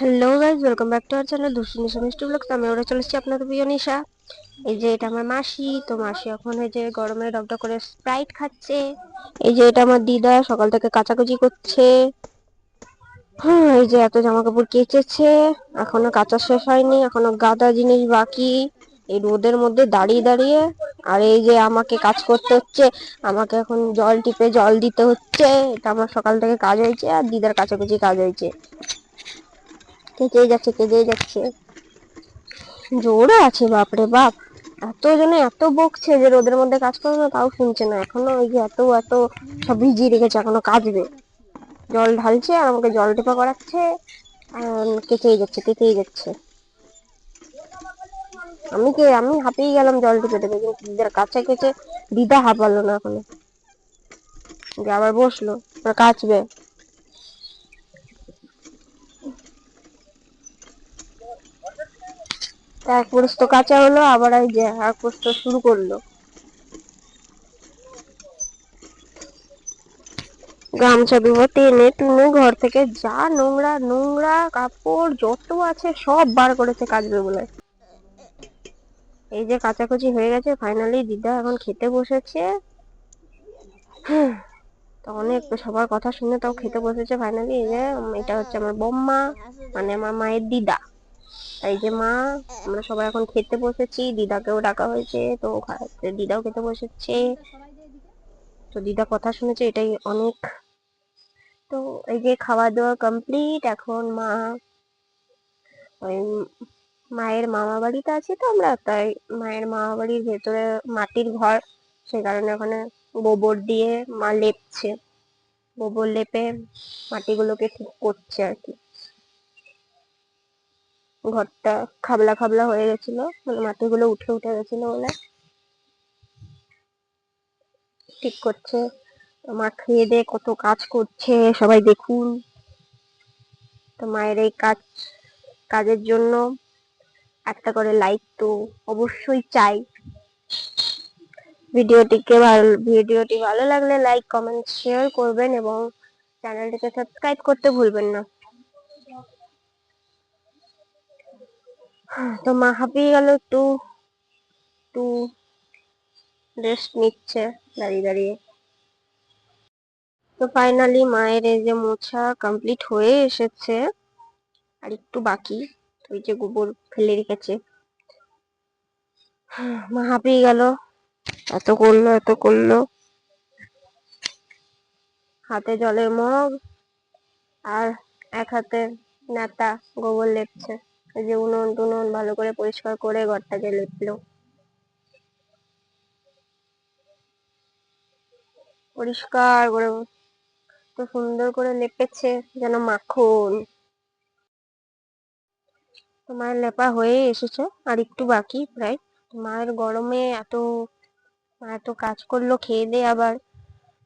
Hello guys welcome back to our channel Dushtu Mishti vlogs আমি ওরা চলেছি আপনাদের প্রিয় নিশা। এই যে এটা আমার মাসি, তো মাসি এখন এই যে গরমে ডকডক করে স্প্রাইট খাচ্ছে। এই যে এটা আমার দিদা, সকাল থেকে কাচাকুচি করছে। হ্যাঁ এই যে এত জামা কাপড় কেচেছে। এখনও কাচা শেষ হয়নি, এখনও গাদা জিনিস বাকি। এই রোদের মধ্যে দাঁড়িয়ে দাঁড়িয়ে। আর এই যে আমাকে কাজ করতে হচ্ছে, আমাকে এখন জল টিপে জল দিতে হচ্ছে। এটা আমার সকাল থেকে কাজ হয়েছে আর দিদার কাচাকুচি কাজ হয়েছে। কেটেই যাচ্ছে কেটেই যাচ্ছে। জোরে আছে, বাপরে বাপ। এত জনে এত বকছে যে রোদের মধ্যে কাজ করে না, তাও শুনছে না। এখনও ওই যে এত এত সব ভিজিয়ে রেখেছে, এখনও কাজবে জল ঢালছে আর আমাকে জল টেপা করাচ্ছে, আর কেচেই যাচ্ছে কেচেই যাচ্ছে। আমি কে, আমি হাঁপিয়ে গেলাম জল টেপে টেপে, কিন্তু দিদার কাছে কেচে দিদা হাঁপালো না এখনও। আবার বসল কাচবে এক পুরুষ তো কাঁচা হলো, আবার এই যে এক পুরুষ তো শুরু করল। গামছা দেবো টেনে টুনে ঘর থেকে যা নোংরা নোংরা কাপড় যত আছে সব বার করেছে কাচবে বলে। এই যে কাচাকুচি হয়ে গেছে ফাইনালি দিদা এখন খেতে বসেছে। তো অনেক সবার কথা শুনে তাও খেতে বসেছে ফাইনালি এই যে এটা হচ্ছে আমার বম্মা মানে আমার মায়ের দিদা। এই যে মা, আমরা সবাই এখন খেতে বসেছি, দিদাকেও ডাকা হয়েছে, তো দিদাও খেতে বসেছে। তো দিদা কথা শুনেছে, এটাই অনেক। তো এই যে খাওয়া দাওয়া কমপ্লিট এখন মা ওই মায়ের মামা বাড়িতে আছি তো আমরা, তাই মায়ের মামা বাড়ির ভেতরে মাটির ঘর, সে কারণে ওখানে গোবর দিয়ে মা লেপছে। গোবর লেপে মাটিগুলোকে ঠিক করছে আর কি। ঘরটা খাবলা খাবলা হয়ে গেছিল মানে মাটিগুলো উঠে উঠে গেছিল বলে ঠিক করছে, মা খেয়ে দিয়ে কত কাজ করছে, সবাই দেখুন। তো মায়ের এই কাজ, কাজের জন্য একটা করে লাইক তো অবশ্যই চাই। ভিডিওটিকে ভালো, ভিডিওটি ভালো লাগলে লাইক কমেন্ট শেয়ার করবেন এবং চ্যানেলটিকে সাবস্ক্রাইব করতে ভুলবেন না। তো মা হাঁপিয়ে গেল একটু। একটু রেস্ট নিচ্ছে দাঁড়িয়ে দাঁড়িয়ে। তো ফাইনালি মায়ের এই যে মোছা কমপ্লিট হয়ে এসেছে। আর একটু বাকি, ওই যে গোবর ফেলে রেখেছে। মা হাঁপিয়ে গেল। এত করল এত করল। হাতে জলের মগ আর এক হাতে নেতা গোবর লেপছে। যে উনুন টুনুন ভালো করে পরিষ্কার করে ঘরটাকে লেপলো। পরিষ্কার করে তো সুন্দর করে লেপেছে, যেন মাখন। তো মায়ের লেপা হয়ে এসেছে, আর একটু বাকি প্রায়। মায়ের গরমে এত এত কাজ করল, খেয়ে দিয়ে আবার।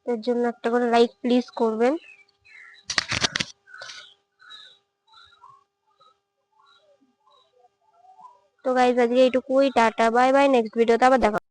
এর জন্য একটা করে লাইক প্লিজ করবেন। তো গাইজ আজকে এইটুকুই টাটা বাই বাই নেক্সট ভিডিওতে আবার দেখা